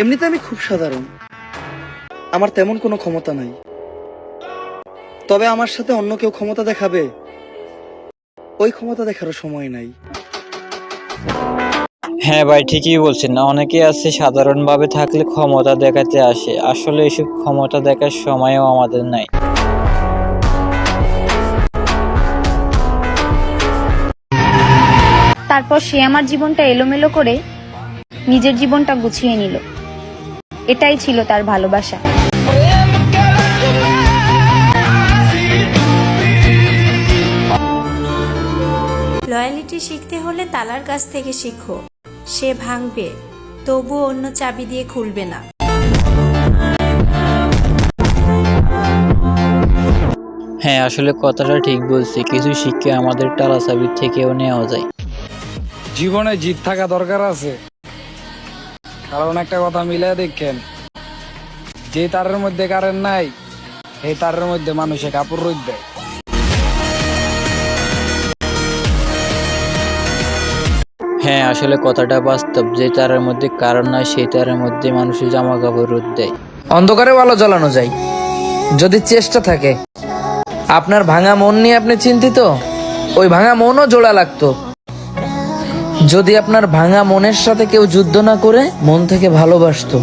এমনিতে আমি খুব সাধারণ। আমার তেমন কোনো ক্ষমতা নাই। তবে আমার সাথে অন্য কেউ ক্ষমতা দেখাবে ওই ক্ষমতা দেখারও সময় নাই। হ্যাঁ ভাই ঠিকই বলছেন। অনেকে আছে সাধারণভাবে থাকলে ক্ষমতা দেখাতে আসে। আসলে এসব ক্ষমতা দেখার সময়ও আমাদের নাই। তারপর সে আমার জীবনটা এলোমেলো করে নিজের জীবনটা গুছিয়ে নিল। এটাই ছিল তার ভালোবাসা। লয়ালিটি শিখতে হলে তালার কাছ থেকে শিখো। সে ভাঙবে তবু অন্য চাবি দিয়ে খুলবে না। হ্যাঁ আসলে কথাটা ঠিক বলছি কিছু শিক্ষা আমাদের টালা চাবির থেকেও নেওয়া যায়। জীবনে জিত থাকা দরকার আছে। কারণ একটা কথা মিলে দেখেন যে তারের মধ্যে কারেন্ট নাই এই তারের মধ্যে মানুষে কাপড় রোদ দেয় হ্যাঁ আসলে কথাটা বাস্তব যে তারের মধ্যে কারণ নাই সেই তারের মধ্যে মানুষের জামা কাপড় রোদ দেয়। অন্ধকারে আলো জ্বালানো যায়। যদি চেষ্টা থাকে আপনার ভাঙা মন নিয়ে আপনি চিন্তিত ওই ভাঙা মনও জোড়া লাগতো। যদি আপনার ভাঙা মনের সাথে কেউ যুদ্ধ না করে মন থেকে ভালোবাসতো।